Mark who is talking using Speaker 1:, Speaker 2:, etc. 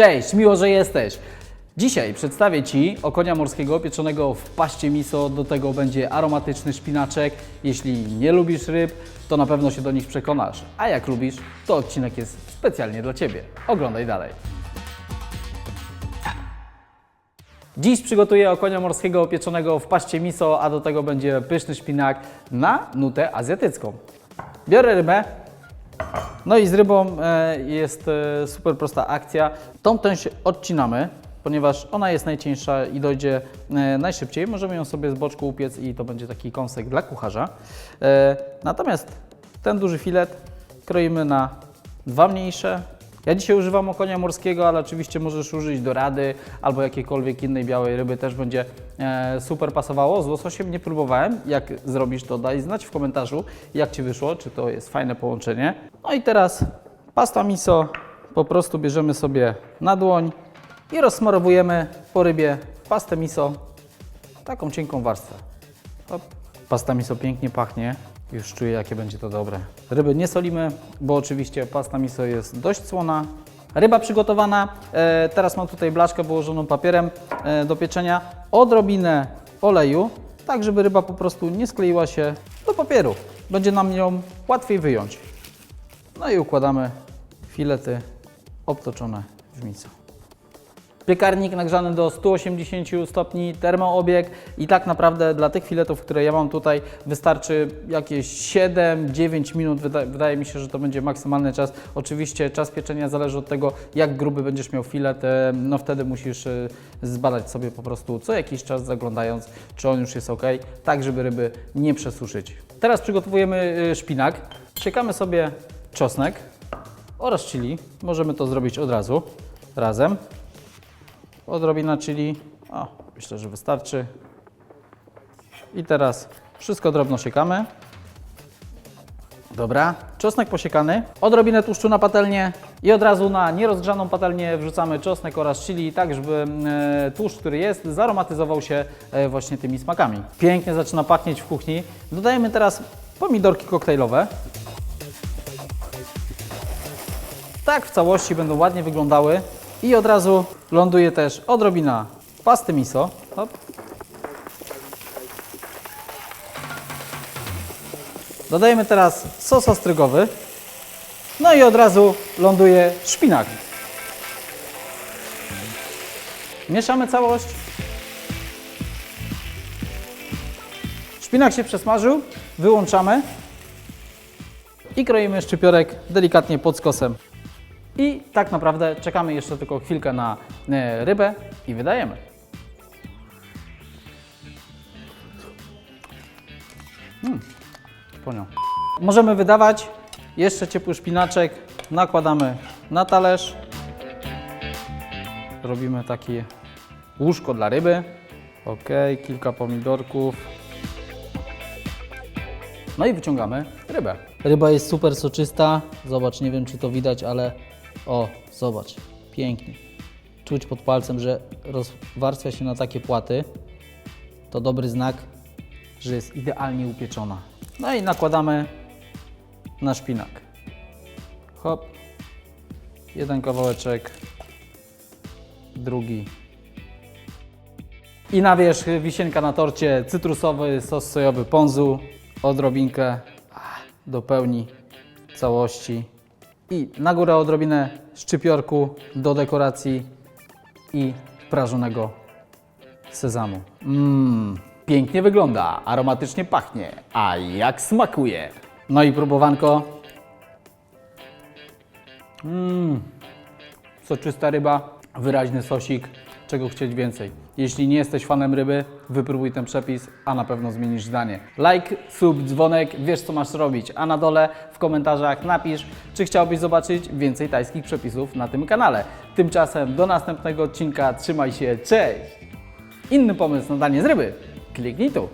Speaker 1: Cześć, miło, że jesteś. Dzisiaj przedstawię Ci okonia morskiego pieczonego w paście miso. Do tego będzie aromatyczny szpinaczek. Jeśli nie lubisz ryb, to na pewno się do nich przekonasz. A jak lubisz, to odcinek jest specjalnie dla Ciebie. Oglądaj dalej. Dziś przygotuję okonia morskiego pieczonego w paście miso, a do tego będzie pyszny szpinak na nutę azjatycką. Biorę rybę, no i z rybą e, jest e, super prosta akcja. Tą część odcinamy, ponieważ ona jest najcieńsza i dojdzie e, najszybciej. Możemy ją sobie z boczku upiec i to będzie taki kąsek dla kucharza. Natomiast ten duży filet kroimy na dwa mniejsze. Ja dzisiaj używam okonia morskiego, ale oczywiście możesz użyć dorady albo jakiejkolwiek innej białej ryby, też będzie e, super pasowało. Z łososiem nie próbowałem. Jak zrobisz to, daj znać w komentarzu, jak Ci wyszło, czy to jest fajne połączenie. No i teraz pasta miso po prostu bierzemy sobie na dłoń i rozsmarowujemy po rybie pastę miso taką cienką warstwę. Pasta miso pięknie pachnie. Już czuję, jakie będzie to dobre. Ryby nie solimy, bo oczywiście pasta miso jest dość słona. Ryba przygotowana. E, teraz mam tutaj blaszkę położoną papierem e, do pieczenia. Odrobinę oleju, tak żeby ryba po prostu nie skleiła się do papieru. Będzie nam ją łatwiej wyjąć. No i układamy filety obtoczone w miso. Piekarnik nagrzany do 180 stopni, termoobieg i tak naprawdę dla tych filetów, które ja mam tutaj wystarczy jakieś 7-9 minut. Wyda wydaje mi się, że to będzie maksymalny czas. Oczywiście czas pieczenia zależy od tego, jak gruby będziesz miał filet. No wtedy musisz e, zbadać sobie po prostu co jakiś czas zaglądając, czy on już jest ok, tak żeby ryby nie przesuszyć. Teraz przygotowujemy e, szpinak. Siekamy sobie czosnek oraz chili. Możemy to zrobić od razu, razem odrobina chili. O, myślę, że wystarczy. I teraz wszystko drobno siekamy. Dobra, czosnek posiekany, odrobinę tłuszczu na patelnię i od razu na nierozgrzaną patelnię wrzucamy czosnek oraz chili, tak żeby e, tłuszcz, który jest, zaromatyzował się e, właśnie tymi smakami. Pięknie zaczyna pachnieć w kuchni. Dodajemy teraz pomidorki koktajlowe. Tak w całości będą ładnie wyglądały. I od razu ląduje też odrobina pasty miso. Hop. Dodajemy teraz sos ostrygowy. No i od razu ląduje szpinak. Mieszamy całość. Szpinak się przesmażył, wyłączamy i kroimy szczypiorek delikatnie pod skosem. I tak naprawdę czekamy jeszcze tylko chwilkę na e, rybę i wydajemy. Mm, ponią. Możemy wydawać. Jeszcze ciepły szpinaczek nakładamy na talerz. Robimy takie łóżko dla ryby. Ok, kilka pomidorków. No i wyciągamy rybę. Ryba jest super soczysta. Zobacz, nie wiem czy to widać, ale o, zobacz, pięknie. Czuć pod palcem, że rozwarstwia się na takie płaty. To dobry znak, że jest idealnie upieczona. No i nakładamy na szpinak. Hop. Jeden kawałeczek, drugi. I na wierzch wisienka na torcie, cytrusowy sos sojowy ponzu, odrobinkę do pełni całości. I na górę odrobinę szczypiorku do dekoracji i prażonego sezamu. Mmm, pięknie wygląda, aromatycznie pachnie, a jak smakuje. No i próbowanko. Mmm, soczysta ryba, wyraźny sosik, czego chcieć więcej. Jeśli nie jesteś fanem ryby, wypróbuj ten przepis, a na pewno zmienisz zdanie. Like, sub, dzwonek, wiesz co masz robić, a na dole w komentarzach napisz, czy chciałbyś zobaczyć więcej tajskich przepisów na tym kanale. Tymczasem do następnego odcinka, trzymaj się, cześć! Inny pomysł na danie z ryby? Kliknij tu.